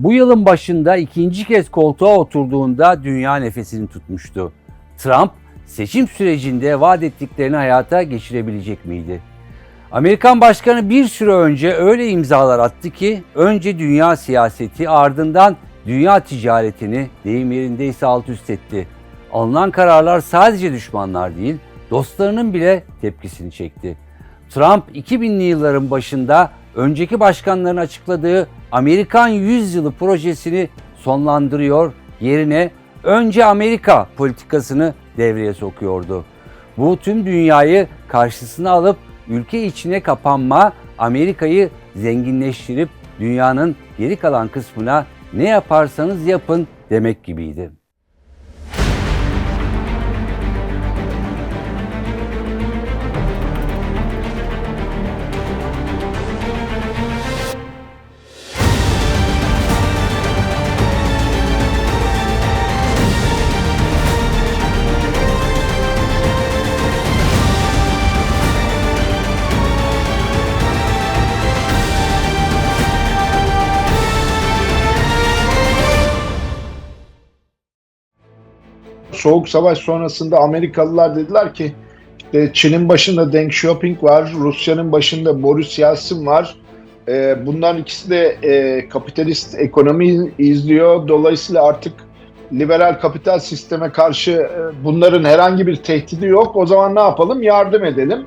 Bu yılın başında ikinci kez koltuğa oturduğunda dünya nefesini tutmuştu. Trump seçim sürecinde vaat ettiklerini hayata geçirebilecek miydi? Amerikan başkanı bir süre önce öyle imzalar attı ki önce dünya siyaseti ardından dünya ticaretini deyim yerindeyse alt üst etti. Alınan kararlar sadece düşmanlar değil dostlarının bile tepkisini çekti. Trump 2000'li yılların başında önceki başkanların açıkladığı Amerikan Yüzyılı projesini sonlandırıyor, yerine önce Amerika politikasını devreye sokuyordu. Bu tüm dünyayı karşısına alıp ülke içine kapanma, Amerika'yı zenginleştirip dünyanın geri kalan kısmına ne yaparsanız yapın demek gibiydi. Soğuk Savaş sonrasında Amerikalılar dediler ki işte Çin'in başında Deng Xiaoping var, Rusya'nın başında Boris Yeltsin var. Ee, bunların ikisi de e, kapitalist ekonomi izliyor. Dolayısıyla artık liberal kapital sisteme karşı e, bunların herhangi bir tehdidi yok. O zaman ne yapalım? Yardım edelim.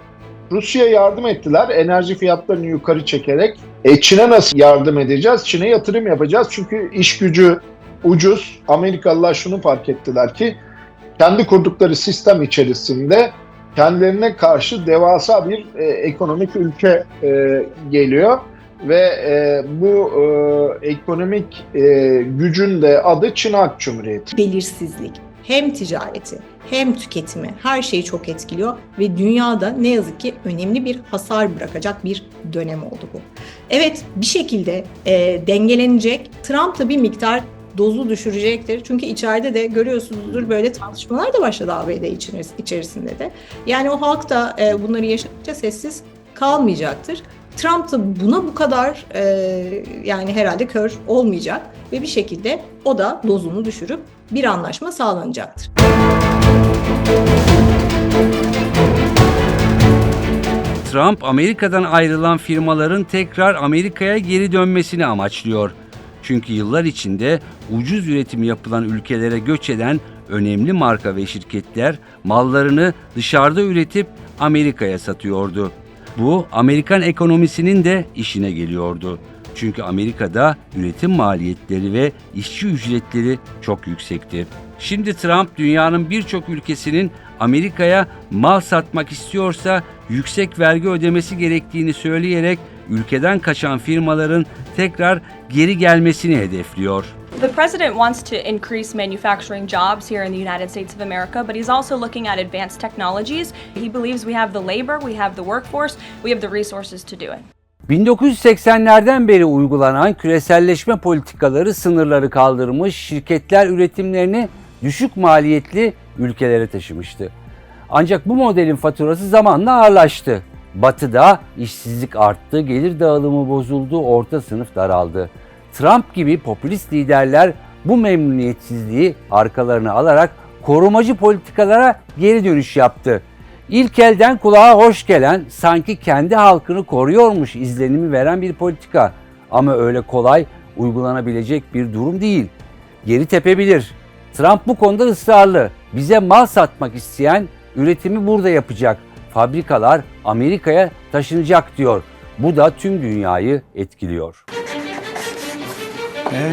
Rusya'ya yardım ettiler enerji fiyatlarını yukarı çekerek. E Çin'e nasıl yardım edeceğiz? Çin'e yatırım yapacağız çünkü iş gücü ucuz. Amerikalılar şunu fark ettiler ki kendi kurdukları sistem içerisinde kendilerine karşı devasa bir e, ekonomik ülke e, geliyor ve e, bu e, ekonomik e, gücün de adı Çin Halk Cumhuriyeti. belirsizlik hem ticareti hem tüketimi her şeyi çok etkiliyor ve dünyada ne yazık ki önemli bir hasar bırakacak bir dönem oldu bu. Evet bir şekilde e, dengelenecek. Trump da bir miktar dozu düşürecektir. Çünkü içeride de görüyorsunuzdur böyle tartışmalar da başladı ABD içeris- içerisinde de. Yani o halk da e, bunları yaşadıkça sessiz kalmayacaktır. Trump da buna bu kadar e, yani herhalde kör olmayacak ve bir şekilde o da dozunu düşürüp bir anlaşma sağlanacaktır. Trump Amerika'dan ayrılan firmaların tekrar Amerika'ya geri dönmesini amaçlıyor. Çünkü yıllar içinde ucuz üretim yapılan ülkelere göç eden önemli marka ve şirketler mallarını dışarıda üretip Amerika'ya satıyordu. Bu Amerikan ekonomisinin de işine geliyordu. Çünkü Amerika'da üretim maliyetleri ve işçi ücretleri çok yüksekti. Şimdi Trump dünyanın birçok ülkesinin Amerika'ya mal satmak istiyorsa yüksek vergi ödemesi gerektiğini söyleyerek ülkeden kaçan firmaların tekrar geri gelmesini hedefliyor. The president wants to increase manufacturing jobs here in the United States of America, but he's also looking at advanced technologies. He believes we have the labor, we have the workforce, we have the resources to do it. 1980'lerden beri uygulanan küreselleşme politikaları sınırları kaldırmış, şirketler üretimlerini düşük maliyetli ülkelere taşımıştı. Ancak bu modelin faturası zamanla ağırlaştı. Batı'da işsizlik arttı, gelir dağılımı bozuldu, orta sınıf daraldı. Trump gibi popülist liderler bu memnuniyetsizliği arkalarına alarak korumacı politikalara geri dönüş yaptı. İlk elden kulağa hoş gelen, sanki kendi halkını koruyormuş izlenimi veren bir politika. Ama öyle kolay uygulanabilecek bir durum değil. Geri tepebilir. Trump bu konuda ısrarlı. Bize mal satmak isteyen üretimi burada yapacak. Fabrikalar Amerika'ya taşınacak diyor. Bu da tüm dünyayı etkiliyor. ve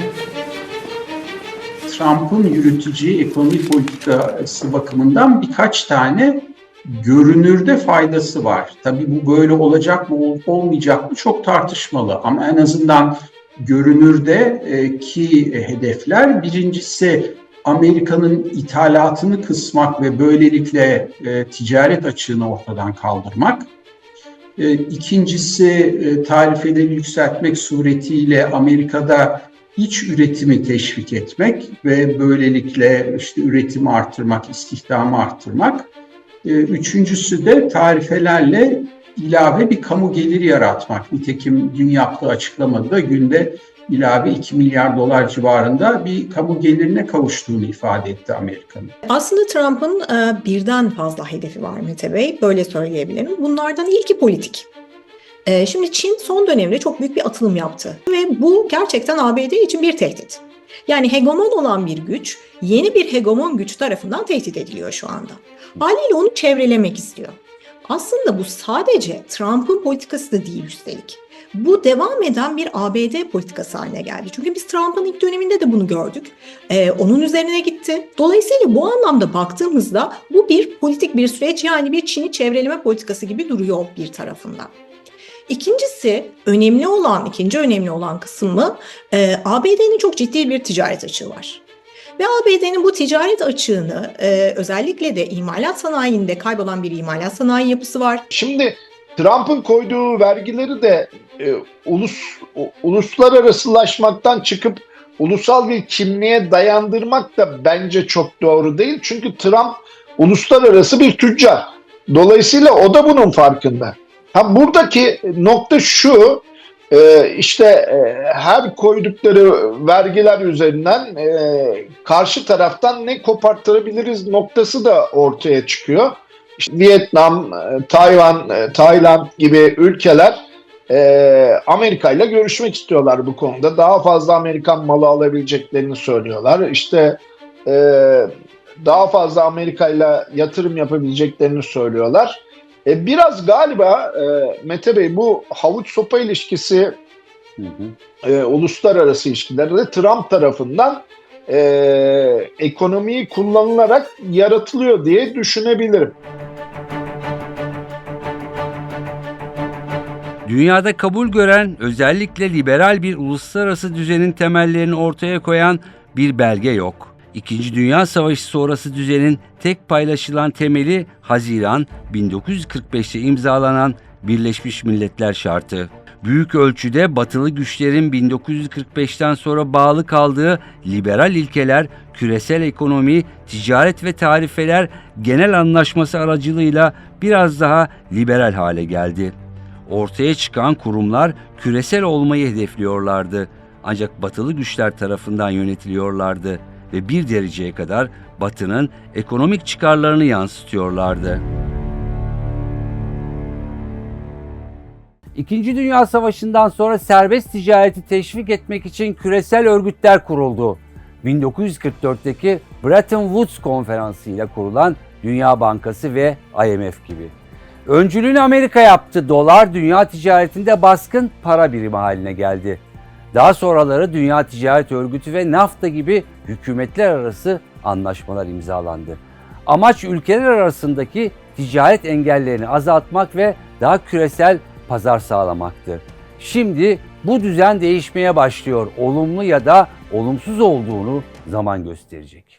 Trump'ın yürüteceği ekonomi politikası bakımından birkaç tane görünürde faydası var. Tabii bu böyle olacak mı olmayacak mı çok tartışmalı ama en azından görünürde e, ki hedefler birincisi Amerika'nın ithalatını kısmak ve böylelikle e, ticaret açığını ortadan kaldırmak. E, İkincisi e, tarifeleri yükseltmek suretiyle Amerika'da iç üretimi teşvik etmek ve böylelikle işte üretimi artırmak, istihdamı artırmak. E, Üçüncüsü de tarifelerle ilave bir kamu geliri yaratmak. Nitekim dün yaptığı açıklamada günde ilave 2 milyar dolar civarında bir kamu gelirine kavuştuğunu ifade etti Amerika'nın. Aslında Trump'ın e, birden fazla hedefi var Mete Bey, böyle söyleyebilirim. Bunlardan ilki politik. E, şimdi Çin son dönemde çok büyük bir atılım yaptı ve bu gerçekten ABD için bir tehdit. Yani hegemon olan bir güç yeni bir hegemon güç tarafından tehdit ediliyor şu anda. Haliyle onu çevrelemek istiyor. Aslında bu sadece Trump'ın politikası da değil üstelik. Bu devam eden bir ABD politikası haline geldi. Çünkü biz Trump'ın ilk döneminde de bunu gördük. Ee, onun üzerine gitti. Dolayısıyla bu anlamda baktığımızda bu bir politik bir süreç yani bir Çin'i çevreleme politikası gibi duruyor bir tarafından. İkincisi önemli olan, ikinci önemli olan kısmı e, ABD'nin çok ciddi bir ticaret açığı var. Ve ABD'nin bu ticaret açığını e, özellikle de imalat sanayinde kaybolan bir imalat sanayi yapısı var. Şimdi Trump'ın koyduğu vergileri de e, ulus uluslararasılaşmaktan çıkıp ulusal bir kimliğe dayandırmak da bence çok doğru değil. Çünkü Trump uluslararası bir tüccar. Dolayısıyla o da bunun farkında. Ha buradaki nokta şu, e, işte e, her koydukları vergiler üzerinden e, karşı taraftan ne kopartırabiliriz noktası da ortaya çıkıyor. İşte Vietnam, e, Tayvan, e, Tayland gibi ülkeler e, Amerika ile görüşmek istiyorlar bu konuda. Daha fazla Amerikan malı alabileceklerini söylüyorlar. İşte e, daha fazla Amerika ile yatırım yapabileceklerini söylüyorlar. E, biraz galiba e, Mete Bey bu havuç sopa ilişkisi Hı hı. e, uluslararası ilişkilerde Trump tarafından e, ekonomiyi kullanılarak yaratılıyor diye düşünebilirim. Dünyada kabul gören özellikle liberal bir uluslararası düzenin temellerini ortaya koyan bir belge yok. İkinci Dünya Savaşı sonrası düzenin tek paylaşılan temeli Haziran 1945'te imzalanan Birleşmiş Milletler Şartı. Büyük ölçüde batılı güçlerin 1945'ten sonra bağlı kaldığı liberal ilkeler, küresel ekonomi, ticaret ve tarifeler genel anlaşması aracılığıyla biraz daha liberal hale geldi. Ortaya çıkan kurumlar küresel olmayı hedefliyorlardı. Ancak batılı güçler tarafından yönetiliyorlardı ve bir dereceye kadar batının ekonomik çıkarlarını yansıtıyorlardı. İkinci Dünya Savaşı'ndan sonra serbest ticareti teşvik etmek için küresel örgütler kuruldu. 1944'teki Bretton Woods Konferansı ile kurulan Dünya Bankası ve IMF gibi. Öncülüğünü Amerika yaptı. Dolar dünya ticaretinde baskın para birimi haline geldi. Daha sonraları Dünya Ticaret Örgütü ve NAFTA gibi hükümetler arası anlaşmalar imzalandı. Amaç ülkeler arasındaki ticaret engellerini azaltmak ve daha küresel pazar sağlamaktı. Şimdi bu düzen değişmeye başlıyor. Olumlu ya da olumsuz olduğunu zaman gösterecek.